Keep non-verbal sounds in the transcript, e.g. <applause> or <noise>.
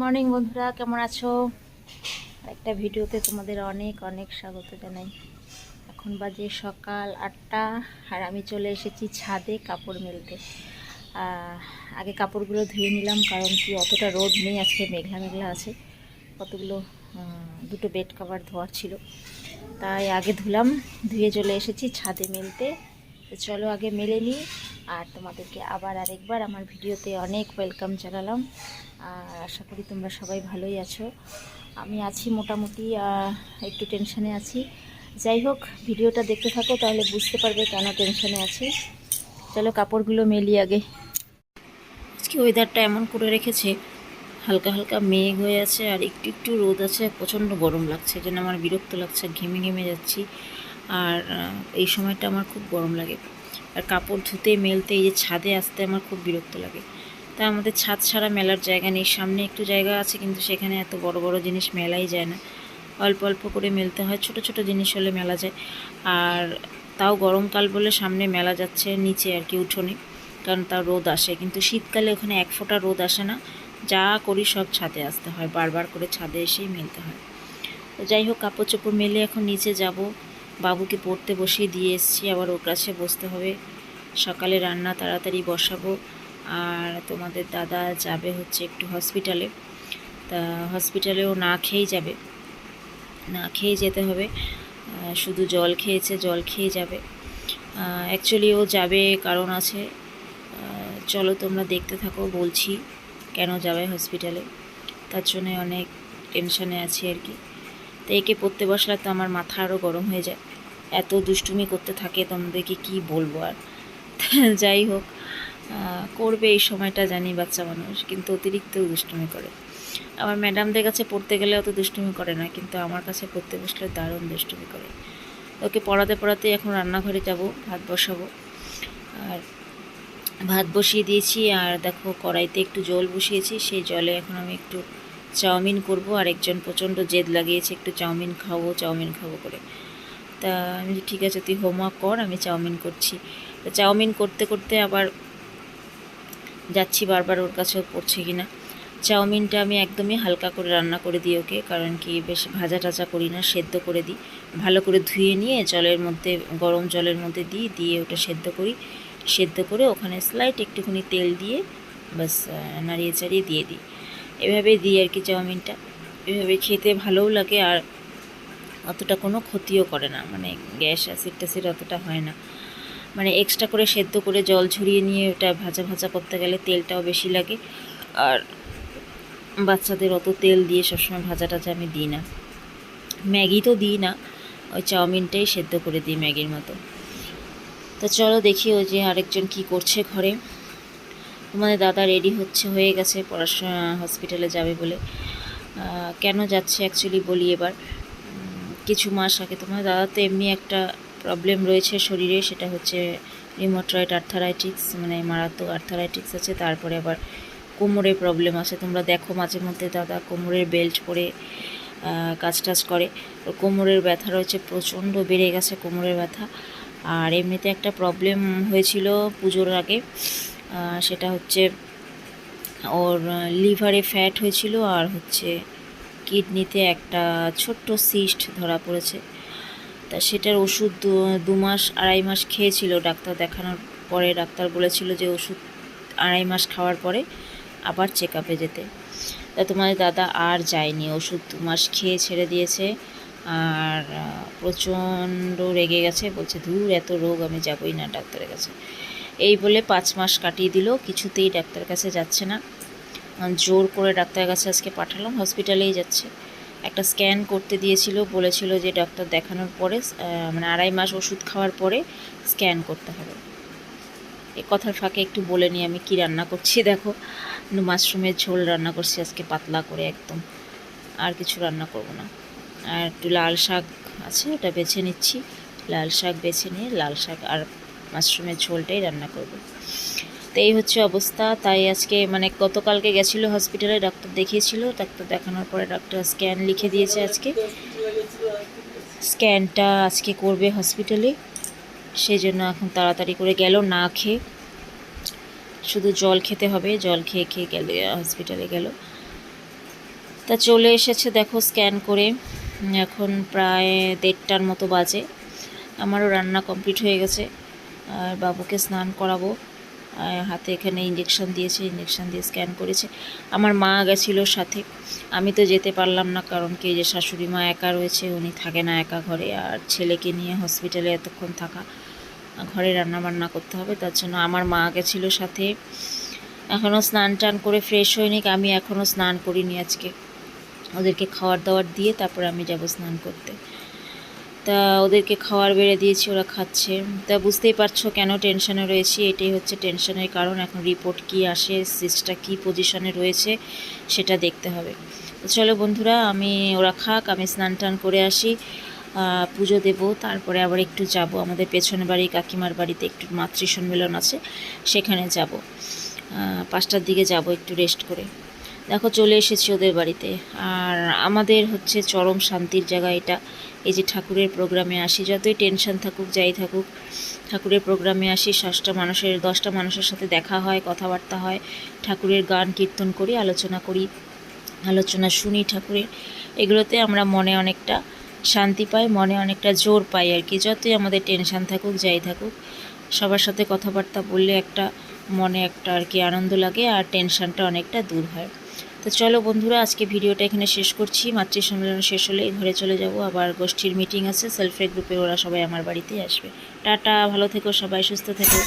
Morning বন্ধুরা, কেমন আছো? একটা ভিডিওতে তোমাদের অনেক অনেক স্বাগত জানাই। এখন বাজে সকাল আটটা, আর আমি চলে এসেছি ছাদে কাপড় মেলতে। আগে কাপড়গুলো ধুয়ে নিলাম, কারণ কি অতটা রোদ নেই, আজকে মেঘলা মেঘলা আছে। কতগুলো দুটো বেড কভার ধোয়ার ছিল। তাই আগে ধুলাম, ধুয়ে চলে এসেছি ছাদে মেলতে। চলো আগে মেলে নিই। আর তোমাদেরকে আবার আরেকবার আমার ভিডিওতে অনেক ওয়েলকাম জানালাম। আর আশা করি তোমরা সবাই ভালোই আছো। আমি আছি মোটামুটি একটু টেনশানে আছি। যাই হোক, ভিডিওটা দেখতে থাকো, তাহলে বুঝতে পারবে কেন টেনশানে আছি। চলো, কাপড়গুলো মেলি আগে। আজকে ওয়েদারটা এমন করে রেখেছে, হালকা হালকা মেঘ হয়ে আছে আর একটু একটু রোদ আছে, প্রচণ্ড গরম লাগছে, যেন আমার বিরক্ত লাগছে, ঘেমে ঘেমে যাচ্ছি। আর এই সময়টা আমার খুব গরম লাগে। আর কাপড় ধুতে, মেলতে, এই যে ছাদে আসতে আমার খুব বিরক্ত লাগে। তা আমাদের ছাদ ছাড়া মেলার জায়গা নেই, সামনে একটু জায়গা আছে কিন্তু সেখানে এত বড় বড় জিনিস মেলাই যায় না। অল্প অল্প করে মেলতে হয়, ছোট ছোট জিনিস হলে মেলা যায়। আর তাও গরমকাল বলে সামনে মেলা যাচ্ছে, নিচে আর কি উঠোনে, কারণ তার রোদ আসে। কিন্তু শীতকালে ওখানে এক ফোঁটা রোদ আসে না, যা করি সব ছাদে আসতে হয়, বারবার করে ছাদে এসেই মেলতে হয়। তো যাই হোক, কাপড় চোপড় মেলে এখন নিচে যাব। বাবুকে পড়তে বসিয়ে দিয়ে এসেছি, আবার ওর কাছে বসতে হবে। সকালে রান্না তাড়াতাড়ি বসাবো। আর তোমাদের দাদা যাবে হচ্ছে একটু হসপিটালে তা হসপিটালেও না খেয়েই যাবে। না খেয়ে যেতে হবে। শুধু জল খেয়েছে, জল খেয়ে যাবে। অ্যাকচুয়ালি ও যাবে, কারণ আছে। চলো তোমরা দেখতে থাকো, বলছি কেন যাবে হসপিটালে তার জন্যে অনেক টেনশানে আছি আর কি। তো একে পড়তে বসলে তো আমার মাথা আরও গরম হয়ে যায়। এত দুষ্টুমি করতে থাকে, তোমাদেরকে কি বলব আর? <laughs> যাই হোক করবে এই সময়টা জানি বাচ্চা মানুষ, কিন্তু অতিরিক্ত দুষ্টুমি করে। আমার ম্যাডামদের কাছে পড়তে গেলে অত দুষ্টুমি করে না, কিন্তু আমার কাছে পড়তে বসলে দারুণ দুষ্টুমি করে। ওকে পড়াতে পড়াতে এখন রান্নাঘরে যাব, ভাত বসাবো। আর ভাত বসিয়ে দিয়েছি, আর দেখো কড়াইতে একটু জল বসিয়েছি, সেই জলে এখন আমি একটু চাউমিন করব আর একজন প্রচণ্ড জেদ লাগিয়েছে, একটু চাউমিন খাব চাউমিন খাব করে। তা আমি ঠিক আছে, তুই হোমওয়ার্ক কর, আমি চাউমিন করছি। তা চাউমিন করতে করতে আবার যাচ্ছি বারবার ওর কাছেও পড়ছে কি না চাউমিনটা আমি একদমই হালকা করে রান্না করে দিই ওকে, কারণ কি বেশ ভাজা টাজা করি না, সেদ্ধ করে দিই। ভালো করে ধুয়ে নিয়ে জলের মধ্যে, গরম জলের মধ্যে দিই, দিয়ে ওটা সেদ্ধ করি। সেদ্ধ করে ওখানে স্লাইট একটুখানি তেল দিয়ে বাস নাড়িয়ে চাড়িয়ে দিয়ে দিই। এভাবেই দিই আর কি চাউমিনটা। এভাবে খেতে ভালোও লাগে আর অতটা কোনো ক্ষতিও করে না। মানে গ্যাস অ্যাসিড ট্যাসিড অতটা হয় না। মানে এক্সট্রা করে সেদ্ধ করে জল ঝরিয়ে নিয়ে ওটা ভাজা ভাজা করতে গেলে তেলটাও বেশি লাগে। আর বাচ্চাদের অত তেল দিয়ে সবসময় ভাজা টাজা আমি দিই না। ম্যাগি তো দিই না। ওই চাউমিনটাই সেদ্ধ করে দিই ম্যাগির মতো। তো চলো দেখি ওই যে আরেকজন কি করছে ঘরে। তোমাদের দাদা রেডি হচ্ছে, হয়ে গেছে, পড়াশোনা হসপিটালে যাবে বলে। কেন যাচ্ছে অ্যাকচুয়ালি বলি এবার। কিছু মাস আগে তোমার দাদা তো এমনি একটা প্রবলেম রয়েছে শরীরে, সেটা হচ্ছে রিমোট্রয়েড আর্থারাইটিক্স মানে মারাত্মক আর্থারাইটিক্স আছে, তারপরে আবার কোমরে প্রবলেম আছে। তোমরা দেখো মাঝে মধ্যে দাদা কোমরের বেল্ট পরে কাজ টাজ করে। ওর কোমরের ব্যথা রয়েছে, প্রচণ্ড বেড়ে গেছে কোমরের ব্যথা। আর এমনিতে একটা প্রবলেম হয়েছিল পুজোর আগে। সেটা হচ্ছে ওর লিভারে ফ্যাট হয়েছিল আর হচ্ছে কিডনিতে একটা ছোট্ট সিস্ট ধরা পড়েছে। তা সেটার ওষুধ দু মাস, আড়াই মাস খেয়েছিল ডাক্তার দেখানোর পরে। ডাক্তার বলেছিল যে ওষুধ আড়াই মাস খাওয়ার পরে আবার চেক আপে যেতে। তা তোমাদের দাদা আর যায়নি, ওষুধ দু মাস খেয়ে ছেড়ে দিয়েছে। আর প্রচণ্ড রেগে গেছে। বলছে, ধুর, এত রোগ, আমি যাবই না ডাক্তারের কাছে। এই বলে পাঁচ মাস কাটিয়ে দিল, কিছুতেই ডাক্তার কাছে যাচ্ছে না। জোর করে ডাক্তারের কাছে আজকে পাঠালাম, হসপিটালেই যাচ্ছে। একটা স্ক্যান করতে দিয়েছিল, বলেছিল যে ডাক্তার দেখানোর পরে মানে আড়াই মাস ওষুধ খাওয়ার পরে স্ক্যান করতে হবে। এ কথার ফাঁকে একটু বলে নিই, আমি কি রান্না করছি, দেখো। মাশরুমের ঝোল রান্না করছি আজকে, পাতলা করে একদম। আর কিছু রান্না করব না। আর একটু লাল শাক আছে, ওটা বেছে নিচ্ছি। লাল শাক বেছে নিয়ে, লাল শাক আর মাশরুমের ঝোলটাই রান্না করব। তো এই হচ্ছে অবস্থা। তাই আজকে মানে গতকালকে গেছিল হসপিটালে ডাক্তার দেখিয়েছিল। ডাক্তার দেখানোর পরে ডাক্তার স্ক্যান লিখে দিয়েছে আজকে। স্ক্যানটা আজকে করবে হসপিটালে সেই জন্য এখন তাড়াতাড়ি করে গেল না খেয়ে। শুধু জল খেতে হবে। জল খেয়ে খেয়ে গেলে হসপিটালে গেল। তা চলে এসেছে দেখো স্ক্যান করে। এখন প্রায় দেড়টার মতো বাজে। আমারও রান্না কমপ্লিট হয়ে গেছে। আর বাবুকে স্নান করাবো। হাতে এখানে ইঞ্জেকশন দিয়েছে ইঞ্জেকশন দিয়ে স্ক্যান করেছে। আমার মা গেছিল সাথে। আমি তো যেতে পারলাম না কারণ কি যে শাশুড়ি মা একা রয়েছে, উনি থাকে না একা ঘরে। আর ছেলেকে নিয়ে হসপিটালে এতক্ষণ থাকা। ঘরে রান্না বান্না করতে হবে, তার জন্য আমার মা গেছিল সাথে। এখনও স্নান টান করে ফ্রেশ হয়নি, আমি এখনও স্নান করিনি আজকে। ওদেরকে খাওয়ার দাওয়ার দিয়ে তারপরে আমি যাব স্নান করতে। তা ওদেরকে খাওয়ার বেড়ে দিয়েছি, ওরা খাচ্ছে। তা বুঝতেই পারছ কেন টেনশনে রয়েছি, এটাই হচ্ছে টেনশনের কারণ। এখন রিপোর্ট কি আসে সিস্টটা কি পজিশনে রয়েছে, সেটা দেখতে হবে। চলো বন্ধুরা, আমি, ওরা খাক, আমি স্নান টান করে আসি পুজো দেব, তারপরে আবার একটু যাব। আমাদের পেছনে বাড়ি, কাকিমার বাড়িতে একটু মাতৃ সম্মেলন আছে, সেখানে যাব। পাঁচটার দিকে যাব একটু রেস্ট করে। দেখো, চলে এসেছি ওদের বাড়িতে। আর আমাদের হচ্ছে চরম শান্তির জায়গা এটা। এই যে ঠাকুরের প্রোগ্রামে আসি, যতই টেনশন থাকুক, যাই থাকুক, ঠাকুরের প্রোগ্রামে আসি ষষ্ঠটা মানুষের, দশটা মানুষের সাথে দেখা হয়, কথাবার্তা হয়, ঠাকুরের গান কীর্তন করি, আলোচনা করি, আলোচনা শুনি ঠাকুরের। এগুলোতে আমরা মনে অনেকটা শান্তি পাই, মনে অনেকটা জোর পাই আর কি। যতই আমাদের টেনশান থাকুক, যাই থাকুক, সবার সাথে কথাবার্তা বললে একটা মনে একটা আর কি আনন্দ লাগে আর টেনশনটা অনেকটা দূর হয়। তো চলো বন্ধুরা, আজকে ভিডিওটা এখানে শেষ করছি। মাতৃ সম্মেলন শেষ হলে ঘরে চলে যাব। আবার গোষ্ঠীর মিটিং আছে সেলফ হেল্প গ্রুপে ওরা সবাই আমার বাড়িতেই আসবে। টাটা, ভালো থেকো, সবাই সুস্থ থেকো।